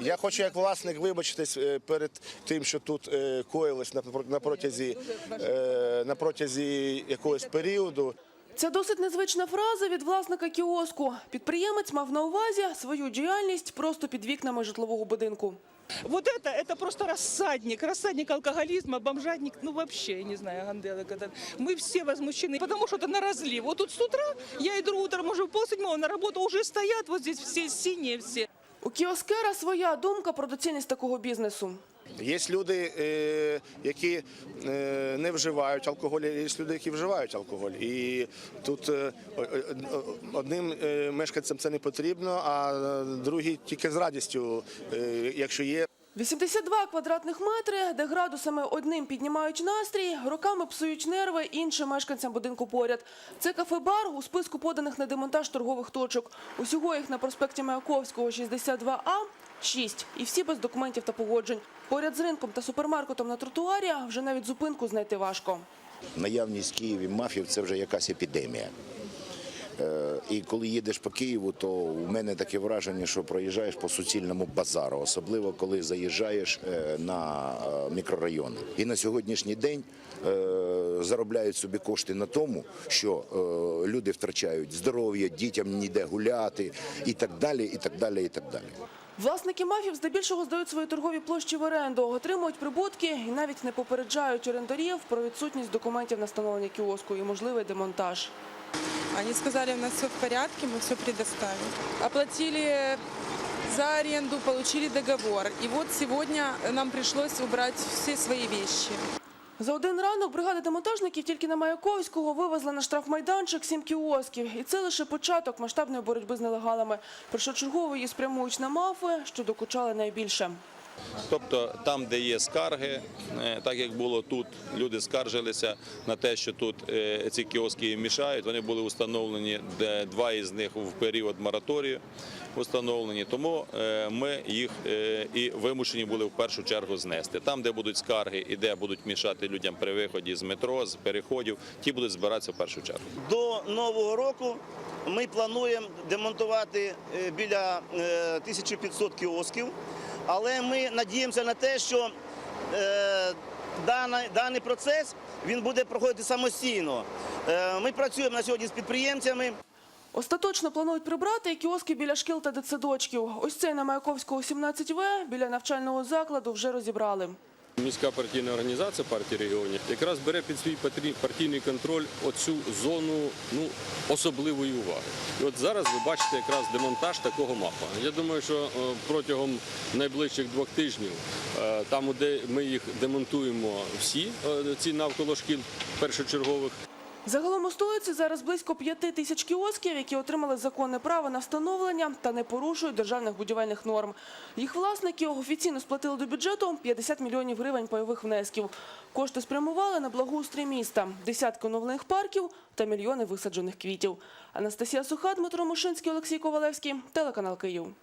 Я хочу як власник вибачитись е, перед тим, що тут е, коїлось на на протязі, е, на протязі якогось періоду. Це досить незвична фраза від власника кіоску. Підприємець мав на увазі свою діяльність просто під вікнами житлового будинку. Вот это, это просто рассадник, рассадник алкоголизма, бомжатник, ну вообще, я не знаю, ганделок этот. Мы все возмущены, потому что это на разлив. Вот тут с утра, я иду утром уже в полседьмого на работу, уже стоят вот здесь все синие все. У кіоскера своя думка про доцільність такого бізнесу. Є люди, е, які е, не вживають алкоголь, є люди, які вживають алкоголь. І тут е, одним мешканцям це не потрібно, а другі тільки з радістю, якщо є. 82 квадратних метри, де градусами одним піднімають настрій, роками псують нерви іншим мешканцям будинку поряд. Це кафе-бар у списку поданих на демонтаж торгових точок. Усього їх на проспекті Маяковського 62А – 6. І всі без документів та погоджень. Поряд з ринком та супермаркетом на тротуарі вже навіть зупинку знайти важко. наявність в Києві мафів це вже якась епідемія. Е, І коли їдеш по Києву, то у мене таке враження, що проїжджаєш по суцільному базару, особливо коли заїжджаєш е, на е, мікрорайони. І на сьогоднішній день заробляють собі кошти на тому, що люди втрачають здоров'я, дітям ніде гуляти і так далі, і так далі, і так далі. Власники мафів здебільшого здають свої торгові площі в оренду, отримують прибутки і навіть не попереджають орендарів про відсутність документів на встановлення кіоску і можливий демонтаж. Они сказали, у нас все в порядке, мы все предоставим. Оплатили за аренду, получили договор. И вот сегодня нам пришлось убрать все свои вещи. За один ранок бригада демонтажників тільки на Маяковського вивезла на штрафмайданчик сім кіосків. І це лише початок масштабної боротьби з нелегалами. Першочергово її спрямують на мафи, що докучали найбільше. Тобто там, де є скарги, е, так як було тут, люди скаржилися на те, що тут е, ці кіоски мішають. Вони були установлені, два із них в період мораторію установлені. Тому е, ми їх і вимушені були в першу чергу знести. Там, де будуть скарги і де будуть мішати людям при виході з метро, з переходів, ті будуть збиратися в першу чергу. До нового року ми плануємо демонтувати біля е, 1500 кіосків, але ми надіємося на те, що е, даний, процес він буде проходити самостійно. Е, Ми працюємо на сьогодні з підприємцями. Остаточно планують прибрати кіоски біля шкіл та дитсадочків. Ось цей на Маяковського 17В біля навчального закладу вже розібрали. Міська партійна організація партії регіонів якраз бере під свій партійний контроль оцю зону ну, особливої уваги. І от зараз ви бачите якраз демонтаж такого мапа. Я думаю, що е, протягом найближчих двох тижнів, е, там, де ми їх демонтуємо всі е, ці навколо шкіл першочергових, Загалом у столиці зараз близько п'яти тисяч кіосків, які отримали законне право на встановлення та не порушують державних будівельних норм. Їх власники офіційно сплатили до бюджету 50 мільйонів гривень пайових внесків. Кошти спрямували на благоустрій міста, десятки оновлених парків та мільйони висаджених квітів. Анастасія Суха, Дмитро Мушинський, Олексій Ковалевський, телеканал Київ.